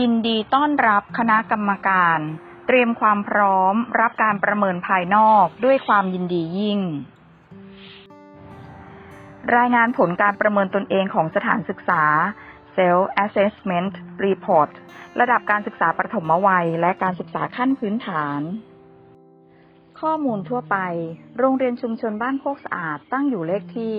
ยินดีต้อนรับคณะกรรมการ เตรียมความพร้อมรับการประเมินภายนอกด้วยความยินดียิ่ง รายงานผลการประเมินตนเองของสถานศึกษา Self Assessment Report ระดับการศึกษาประถมวัยและการศึกษาขั้นพื้นฐาน ข้อมูลทั่วไป โรงเรียนชุมชนบ้านโคกสะอาด ตั้งอยู่เลขที่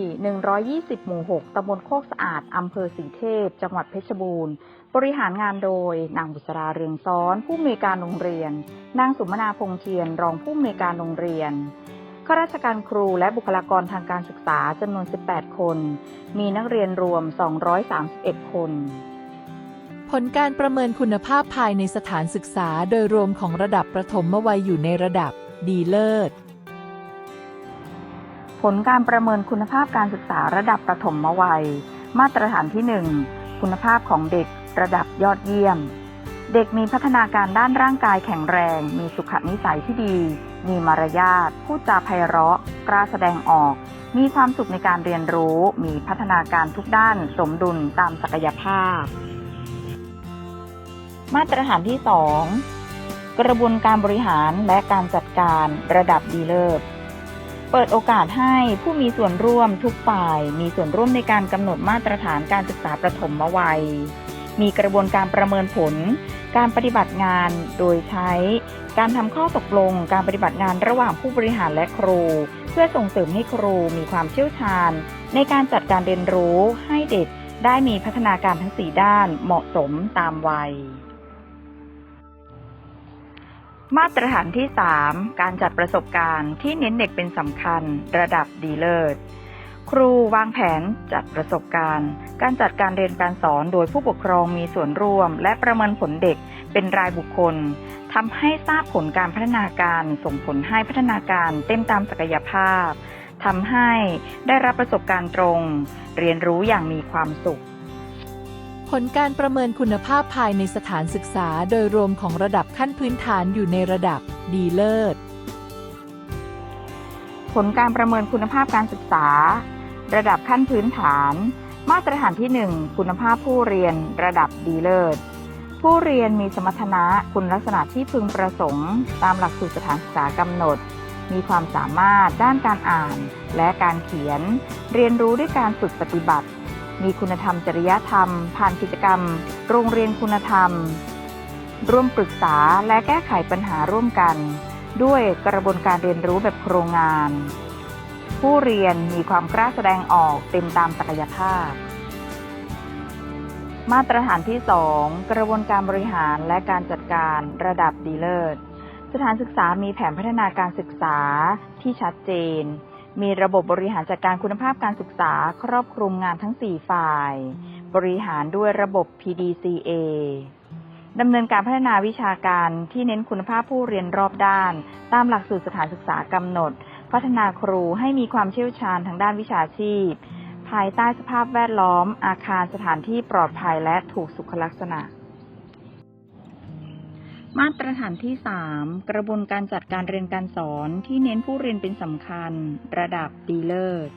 120 หมู่ 6 ตำบลโคกสะอาด อำเภอสีเทพ จังหวัดเพชรบูรณ์ บริหารงานโดย นางบุษราเรืองซ้อน ผู้อำนวยการโรงเรียน นางสุมนาพงเทียน รองผู้อำนวยการโรงเรียน ข้าราชการครูและบุคลากรทางการศึกษาจำนวน 18 คน มีนักเรียนรวม 231 คนผลการประเมินคุณภาพภายในสถานศึกษาโดยรวมของระดับประถมวัยอยู่ในระดับ ดีเลิศ ผลการประเมินคุณภาพการศึกษาระดับประถมวัย มาตรฐานที่ 1 คุณภาพของเด็กระดับยอดเยี่ยม เด็กมีพัฒนาการด้านร่างกายแข็งแรง มีสุขนิสัยที่ดี มีมารยาทพูดจาไพเราะ กล้าแสดงออก มีความสุขในการเรียนรู้ มีพัฒนาการทุกด้านสมดุลตามศักยภาพ มาตรฐานที่ 2 กระบวนการบริหารและการจัดการระดับดีเลิศเปิดโอกาสให้ผู้มีส่วนร่วมทุกฝ่าย มีส่วนร่วมในการกำหนดมาตรฐานการศึกษาประถมวัย มีกระบวนการประเมินผล การปฏิบัติงานโดยใช้ การทำข้อตกลง การปฏิบัติงานระหว่างผู้บริหารและครู เพื่อส่งเสริมให้ครูมีความเชี่ยวชาญ ในการจัดการเรียนรู้ให้เด็กได้มีพัฒนาการทั้ง 4 ด้านเหมาะสมตามวัย มาตรฐานที่ 3 การจัดประสบการณ์ที่เน้นเด็กเป็นสำคัญ ระดับดีเลิศครูวางแผนจัดประสบการณ์ การจัดการเรียนการสอนโดยผู้ปกครองมีส่วนร่วม และประเมินผลเด็กเป็นรายบุคคลทำให้ทราบผลการพัฒนาการส่งผลให้พัฒนาการเต็มตามศักยภาพทำให้ได้รับประสบการณ์ตรง เรียนรู้อย่างมีความสุข ผลการประเมินคุณภาพภายในสถานศึกษาโดยรวมของระดับขั้นพื้นฐานอยู่ในระดับดีเลิศ ผลการประเมินคุณภาพการศึกษา ระดับขั้นพื้นฐาน มาตรฐานที่ 1 คุณภาพผู้เรียน ระดับดีเลิศ ผู้เรียนมีสมรรถนะคุณลักษณะที่พึงประสงค์ ตามหลักสูตรสถานศึกษากำหนด มีความสามารถด้านการอ่าน และการเขียน เรียนรู้ด้วยการฝึกปฏิบัติ มีคุณธรรมจริยธรรม ผ่านกิจกรรม โรงเรียนคุณธรรม ร่วมปรึกษาและแก้ไขปัญหาร่วมกัน ด้วยกระบวนการเรียนรู้แบบโครงงาน ผู้เรียนมีความกล้าแสดงออกเต็มตามศักยภาพ มาตรฐานที่ 2 กระบวนการบริหารและการจัดการระดับดีเลิศสถานศึกษามีแผนพัฒนาการศึกษาที่ชัดเจน มีระบบบริหารจัดการคุณภาพการศึกษาครอบคลุมงานทั้ง 4 ฝ่าย บริหารด้วยระบบ PDCA ดำเนินการพัฒนาวิชาการที่เน้นคุณภาพผู้เรียนรอบด้าน ตามหลักสูตรสถานศึกษากำหนด พัฒนาครูให้มีความเชี่ยวชาญทางด้านวิชาชีพ ภายใต้สภาพแวดล้อม อาคารสถานที่ปลอดภัยและถูกสุขลักษณะ มาตรฐานที่ 3 กระบวนการจัดการเรียนการสอนที่เน้นผู้เรียนเป็นสำคัญ ระดับดีเลิศ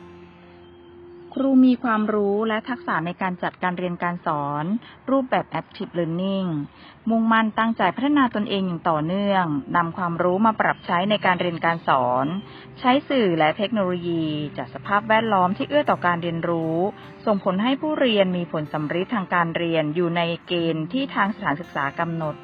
ครูมีความรู้และทักษะในการจัดการเรียนการสอน รูปแบบ Active Learning มุ่งมั่นตั้งใจพัฒนาตนเองอย่างต่อเนื่องนำความรู้มาปรับใช้ในการเรียนการสอน ใช้สื่อและเทคโนโลยีจากสภาพแวดล้อมที่เอื้อต่อการเรียนรู้ ส่งผลให้ผู้เรียนมีผลสำฤทธิ์ทางการเรียนอยู่ในเกณฑ์ที่ทางสถานศึกษากำหนด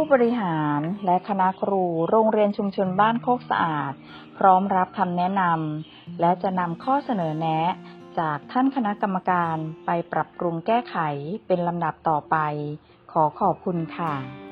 ผู้บริหารและคณะครูโรงเรียนชุมชนบ้านโคกสะอาด พร้อมรับคำแนะนำและจะนำข้อเสนอแนะจากท่านคณะกรรมการไปปรับปรุงแก้ไขเป็นลำดับต่อไป ขอขอบคุณค่ะ